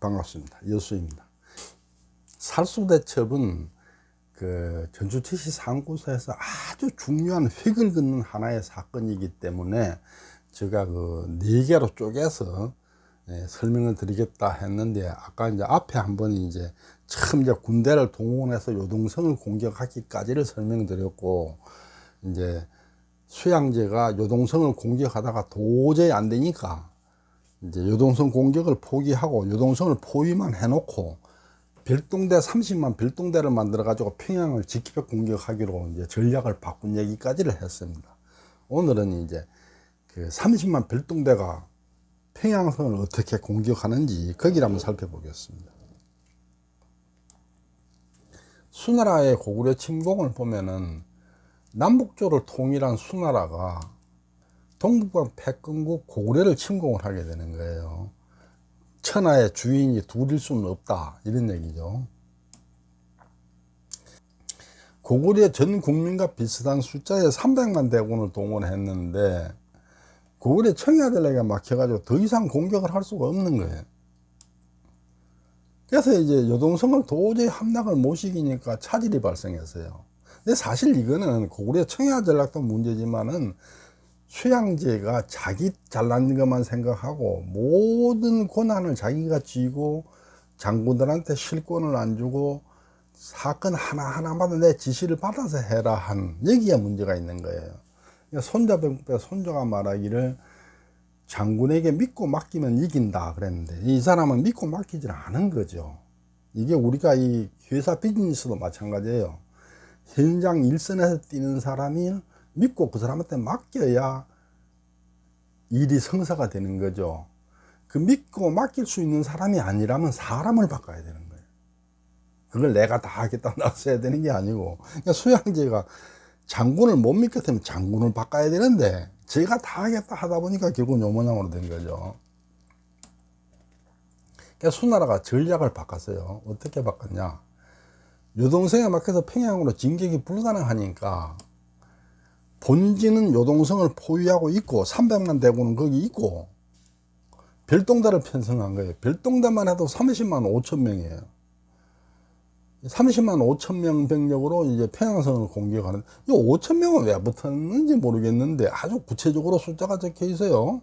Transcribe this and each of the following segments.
반갑습니다. 여수입니다. 살수대첩은 그 전주티시 상고사에서 아주 중요한 획을 긋는 하나의 사건이기 때문에 제가 그 네 개로 쪼개서 예, 설명을 드리겠다 했는데 아까 이제 앞에 한 번 이제 처음 이제 군대를 동원해서 요동성을 공격하기까지를 설명드렸고 이제 수양제가 요동성을 공격하다가 도저히 안 되니까 이제 요동성 공격을 포기하고 요동성을 포위만 해놓고 별동대 30만 별동대를 만들어 가지고 평양을 직접 공격하기로 이제 전략을 바꾼 얘기까지를 했습니다. 오늘은 이제 그 30만 별동대가 평양성을 어떻게 공격하는지 거기를 한번 살펴보겠습니다. 수나라의 고구려 침공을 보면은 남북조를 통일한 수나라가 동북방 패권국 고구려를 침공을 하게 되는 거예요. 천하의 주인이 둘일 수는 없다 이런 얘기죠. 고구려 전 국민과 비슷한 숫자의 300만 대군을 동원했는데 고구려 청야들에게 막혀가지고 더 이상 공격을 할 수가 없는 거예요. 그래서 이제 여동성을 도저히 함락을 못 시키니까 차질이 발생했어요. 근데 사실 이거는 고구려 청야 전략도 문제지만은 수양제가 자기 잘난 것만 생각하고 모든 권한을 자기가 쥐고 장군들한테 실권을 안 주고 사건 하나하나마다 내 지시를 받아서 해라 한 여기에 문제가 있는 거예요. 그러니까 손자병법에 손자가 말하기를 장군에게 믿고 맡기면 이긴다 그랬는데 이 사람은 믿고 맡기질 않은 거죠. 이게 우리가 이 회사 비즈니스도 마찬가지예요. 현장 일선에서 뛰는 사람이 믿고 그 사람한테 맡겨야 일이 성사가 되는 거죠. 그 믿고 맡길 수 있는 사람이 아니라면 사람을 바꿔야 되는 거예요. 그걸 내가 다 하겠다 나서야 되는 게 아니고 그러니까 수양제가 장군을 못 믿겠으면 장군을 바꿔야 되는데 제가 다 하겠다 하다 보니까 결국 요 모양으로 된 거죠. 그러니까 수나라가 전략을 바꿨어요. 어떻게 바꿨냐? 요동성에 막혀서 평양으로 진격이 불가능하니까 본진은 요동성을 포위하고 있고 300만 대군은 거기 있고 별동대를 편성한 거예요. 별동대만 해도 30만 5천 명이에요. 30만 5천 명 병력으로 이제 평양성을 공격하는 이 5천 명은 왜 붙었는지 모르겠는데 아주 구체적으로 숫자가 적혀 있어요.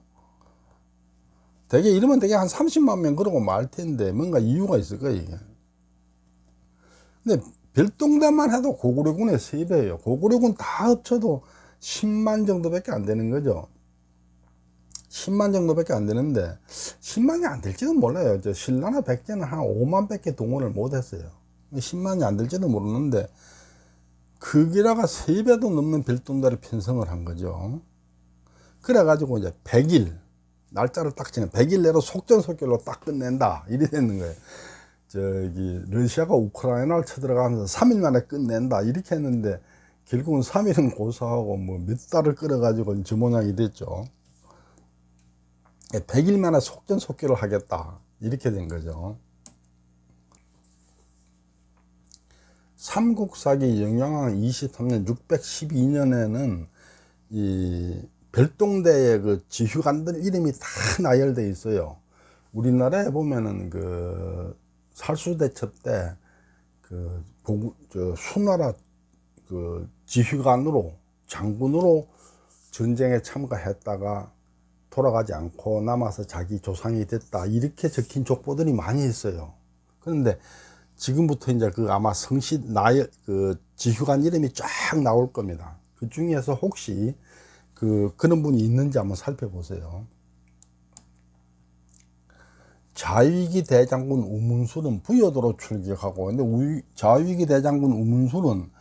대개 이러면 되게 한 30만 명 그러고 말 텐데 뭔가 이유가 있을 거예요 이게. 근데 별동대만 해도 고구려군의 3배예요. 고구려군 다 합쳐도 10만 정도밖에 안 되는 거죠. 10만 정도밖에 안 되는데 10만이 안 될지도 몰라요. 저 신라나 백제는 한 5만 밖에 동원을 못 했어요. 10만이 안 될지도 모르는데 그 기라가 3배도 넘는 별동대를 편성을 한 거죠. 그래가지고 이제 100일 날짜를 딱 지내 100일 내로 속전속결로 딱 끝낸다 이래 되는 거예요. 저기 러시아가 우크라이나를 쳐들어가면서 3일 만에 끝낸다 이렇게 했는데 결국은 3일은 고사하고 뭐 몇 달을 끌어가지고 저 모양이 됐죠. 100일 만에 속전속결을 하겠다 이렇게 된 거죠. 삼국사기 영양왕 23년 612년에는 이 별동대의 그 지휘관들 이름이 다 나열되어 있어요. 우리나라에 보면은 그 살수대첩 때그 수나라 그 지휘관으로 장군으로 전쟁에 참가했다가 돌아가지 않고 남아서 자기 조상이 됐다 이렇게 적힌 족보들이 많이 있어요. 그런데 지금부터 이제 그 아마 성씨 나의 그 지휘관 이름이 쫙 나올 겁니다. 그 중에서 혹시 그 그런 분이 있는지 한번 살펴보세요. 자위기 대장군 우문술은 부여도로 출격하고 근데 자위기 대장군 우문술은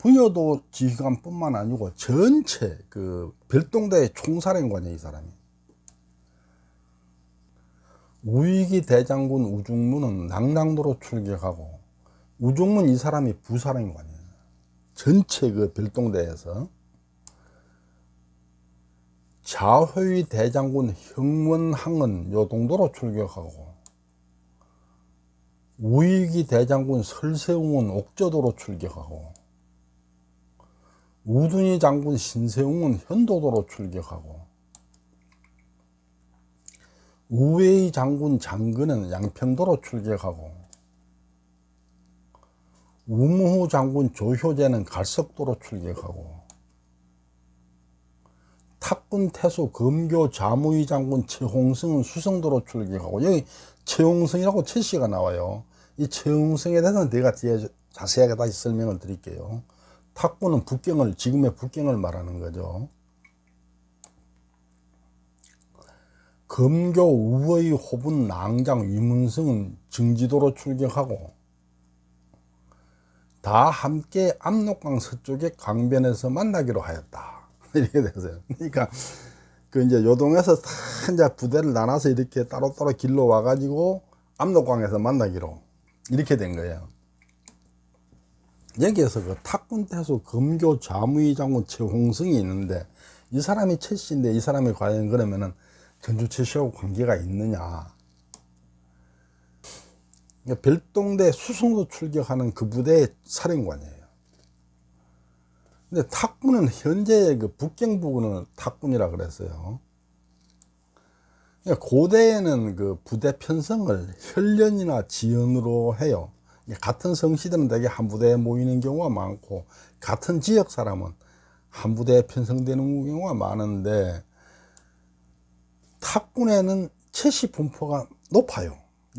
부여도 지휘관뿐만 아니고 전체 그 별동대의 총사령관이에요 이 사람이. 우위기 대장군 우중문은 낙랑도로 출격하고 우중문 이 사람이 부사령관이에요. 전체 그 별동대에서 자회위 대장군 형원항은 요동도로 출격하고 우위기 대장군 설세웅은 옥저도로 출격하고 우둔희 장군 신세웅은 현도도로 출격하고 우회의 장군 장근은 양평도로 출격하고 우무후 장군 조효제는 갈석도로 출격하고 탁군 태수 검교 자무위 장군 최홍승은 수성도로 출격하고 여기 최홍승이라고 최씨가 나와요. 이 최홍승에 대해서는 내가 뒤에 자세하게 다시 설명을 드릴게요. 탁군은 북경을 지금의 북경을 말하는 거죠. 검교 우의 호분 낭장 위문승은 증지도로 출격하고 다 함께 압록강 서쪽의 강변에서 만나기로 하였다. 이렇게 됐어요. 그러니까 그 이제 요동에서 다 이제 부대를 나눠서 이렇게 따로따로 길로 와가지고 압록강에서 만나기로 이렇게 된 거예요. 여기에서 그 탁군 태수 검교 자무위 장군 최홍승이 있는데 이 사람이 최씨인데 이 사람이 과연 그러면은 전주 최씨하고 관계가 있느냐? 별동대 수성도 출격하는 그 부대의 사령관이에요. 근데 탁군은 현재 그 북경 부근을 탁군이라 그랬어요. 그러니까 고대에는 그 부대 편성을 혈련이나 지연으로 해요. 같은 성씨들은 대개 한 부대에 모이는 경우가 많고 같은 지역 사람은 한 부대에 편성되는 경우가 많은데 탁군에는 채씨 분포가 높아요.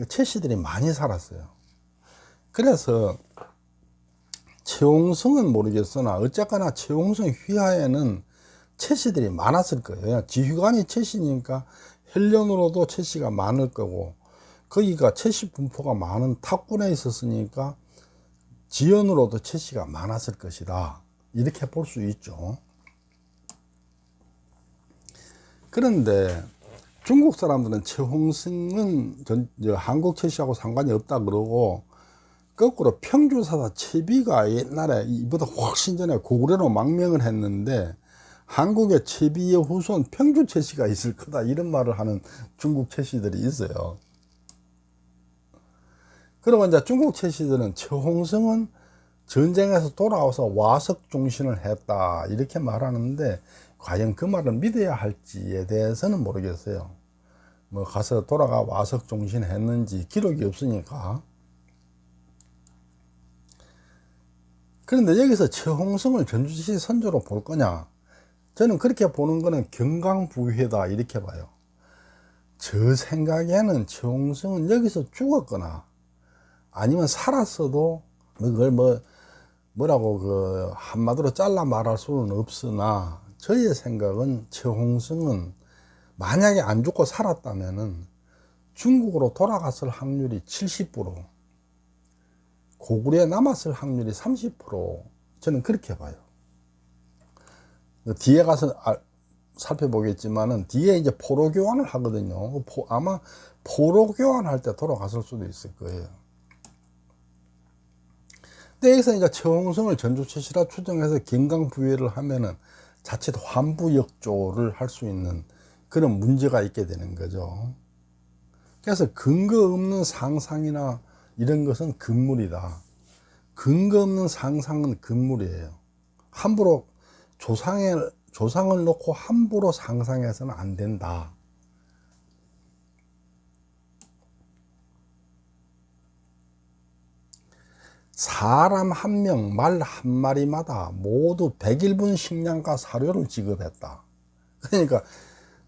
채씨들이 많이 살았어요. 그래서 최홍성은 모르겠으나 어쨌거나 최홍성 휘하에는 채씨들이 많았을 거예요. 지휘관이 채씨니까 헬련으로도 채씨가 많을 거고 거기가 채씨 분포가 많은 탁군에 있었으니까 지연으로도 채씨가 많았을 것이다. 이렇게 볼 수 있죠. 그런데 중국 사람들은 최홍승은 전, 한국 채씨하고 상관이 없다 그러고 거꾸로 평주사사 채비가 옛날에 이보다 훨씬 전에 고구려로 망명을 했는데 한국의 채비의 후손 평주 채씨가 있을 거다 이런 말을 하는 중국 채씨들이 있어요. 그러고 이제 중국 채씨들은 최홍성은 전쟁에서 돌아와서 와석 종신을 했다 이렇게 말하는데 과연 그 말을 믿어야 할지에 대해서는 모르겠어요. 뭐 가서 돌아가 와석 종신했는지 기록이 없으니까. 그런데 여기서 최홍성을 전주시 선조로 볼 거냐? 저는 그렇게 보는 거는 경강부회다 이렇게 봐요. 저 생각에는 최홍성은 여기서 죽었거나 아니면 살았어도 그걸 뭐 뭐라고 그 한마디로 잘라 말할 수는 없으나 저의 생각은 최홍성은 만약에 안 죽고 살았다면은 중국으로 돌아갔을 확률이 70% 고구려에 남았을 확률이 30% 저는 그렇게 봐요. 뒤에 가서 아, 살펴보겠지만은 뒤에 이제 포로 교환을 하거든요. 아마 포로 교환할 때 돌아갔을 수도 있을 거예요. 여기서 이제 최홍성을 전주체시라 추정해서 경강부회를 하면은 자칫 환부역조를 할 수 있는 그런 문제가 있게 되는 거죠. 그래서 근거 없는 상상이나 이런 것은 금물이다. 근거 없는 상상은 금물이에요. 함부로 조상을, 조상을 놓고 함부로 상상해서는 안 된다. 사람 한 명, 말 한 마리마다 모두 100일분 식량과 사료를 지급했다. 그러니까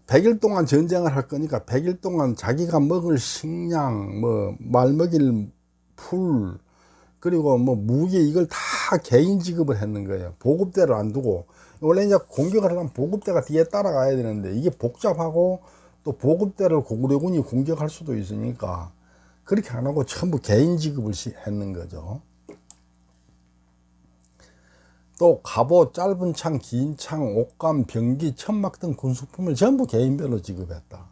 100일 동안 전쟁을 할 거니까 100일 동안 자기가 먹을 식량, 뭐, 말 먹일 풀, 그리고 뭐 무기 이걸 다 개인 지급을 했는 거예요. 보급대를 안 두고. 원래 이제 공격을 하려면 보급대가 뒤에 따라가야 되는데 이게 복잡하고 또 보급대를 고구려군이 공격할 수도 있으니까 그렇게 안 하고 전부 개인 지급을 했는 거죠. 또 갑옷, 짧은 창, 긴 창, 옷감, 병기, 천막 등 군수품을 전부 개인별로 지급했다.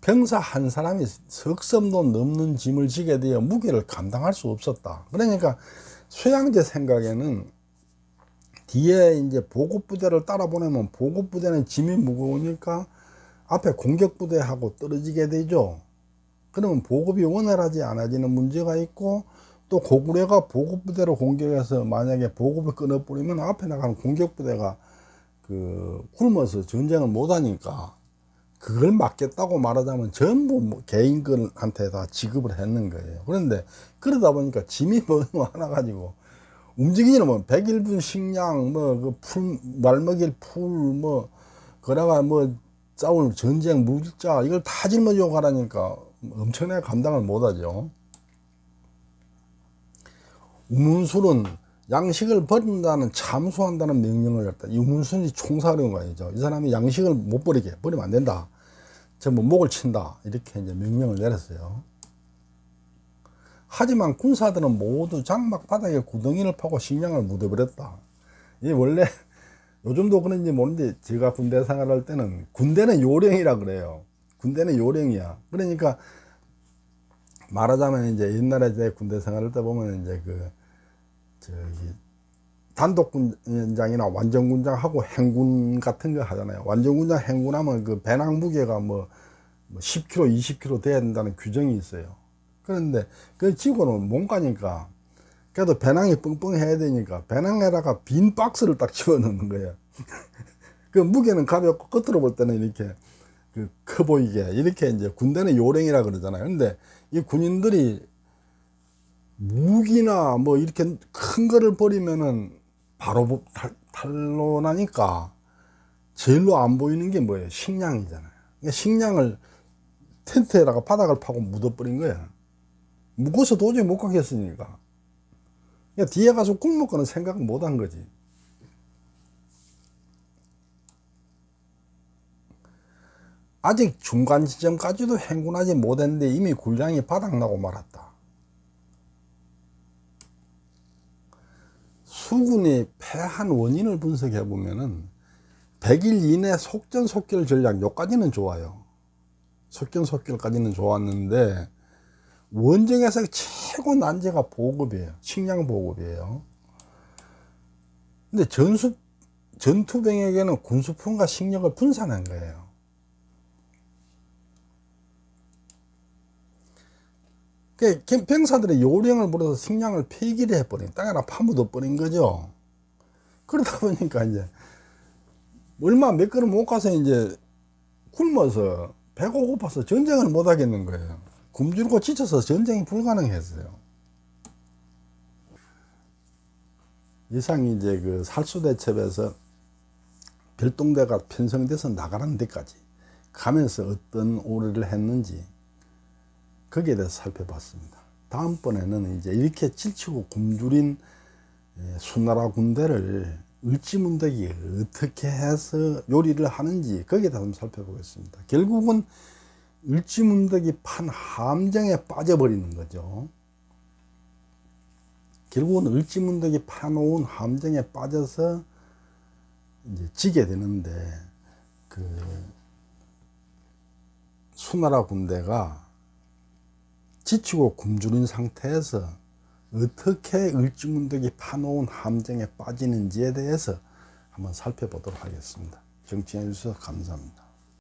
병사 한 사람이 석섬도 넘는 짐을 지게 되어 무게를 감당할 수 없었다. 그러니까 소양제 생각에는 뒤에 이제 보급부대를 따라 보내면 보급부대는 짐이 무거우니까 앞에 공격부대하고 떨어지게 되죠. 그러면 보급이 원활하지 않아지는 문제가 있고 또 고구려가 보급부대로 공격해서 만약에 보급을 끊어버리면 앞에 나가는 공격부대가 그 굶어서 전쟁을 못하니까 그걸 맡겠다고 말하자면 전부 뭐 개인들한테 다 지급을 했는 거예요. 그런데 그러다 보니까 짐이 뭐 하나 가지고 움직이는 뭐 101분 식량 뭐그풀 말먹일 풀뭐 그래가 뭐 싸울 전쟁 물자 이걸 다 짊어지고 가라니까 엄청나게 감당을 못하죠. 우문술은 양식을 버린다는 참수한다는 명령을 했다. 이 우문순이 총사령관이죠. 이 사람이 양식을 못 버리게 버리면 안 된다. 전부 목을 친다. 이렇게 이제 명령을 내렸어요. 하지만 군사들은 모두 장막 바닥에 구덩이를 파고 식량을 묻어버렸다. 이 원래 요즘도 그런지 모르는데 제가 군대 생활할 때는 군대는 요령이라 그래요. 군대는 요령이야. 그러니까 말하자면 이제 옛날에 제 군대 생활할 때 보면 이제 그 저기 단독 군장이나 완전 군장하고 행군 같은 거 하잖아요. 완전 군장 행군하면 그 배낭 무게가 뭐, 뭐 10kg, 20kg 돼야 된다는 규정이 있어요. 그런데 그 지구는 못 가니까 그래도 배낭이 뻥뻥해야 되니까 배낭에다가 빈 박스를 딱 집어넣는 거예요. 그 무게는 가볍고 끝으로 볼 때는 이렇게 그 커 보이게 이렇게 이제 군대는 요령이라 그러잖아요. 근데 이 군인들이 무기나 뭐 이렇게 큰 거를 버리면은 바로 탈, 탄로나니까 제일로 안 보이는 게 뭐예요? 식량이잖아요. 그러니까 식량을 텐트에다가 바닥을 파고 묻어버린 거야. 묵어서 도저히 못 가겠으니까. 그러니까 뒤에 가서 굶 먹거는 생각 못 한 거지. 아직 중간 지점까지도 행군하지 못했는데 이미 군량이 바닥나고 말았다. 수군이 패한 원인을 분석해 보면은 100일 이내 속전속결 전략 요까지는 좋아요. 속전속결까지는 좋았는데 원정에서 최고 난제가 보급이에요. 식량 보급이에요. 근데 전수 전투병에게는 군수품과 식량을 분산한 거예요. 그 병사들의 요령을 부려서 식량을 폐기를 해버린 땅에다 파묻어 버린 거죠. 그러다 보니까 이제 얼마 몇 걸음 못 가서 이제 굶어서 배가 고파서 전쟁을 못 하겠는 거예요. 굶주리고 지쳐서 전쟁이 불가능했어요. 이상이 이제 그 살수대첩에서 별동대가 편성돼서 나가는 데까지 가면서 어떤 오래를 했는지 거기에 대해서 살펴봤습니다. 다음번에는 이제 이렇게 지치고 굶주린 예, 수나라 군대를 을지문덕이 어떻게 해서 요리를 하는지 거기에 대해서 살펴보겠습니다. 결국은 을지문덕이 판 함정에 빠져버리는 거죠. 결국은 을지문덕이 파놓은 함정에 빠져서 이제 지게 되는데 그 수나라 군대가 지치고 굶주린 상태에서 어떻게 을지문덕이 파놓은 함정에 빠지는지에 대해서 한번 살펴보도록 하겠습니다. 정치해 주셔서 감사합니다.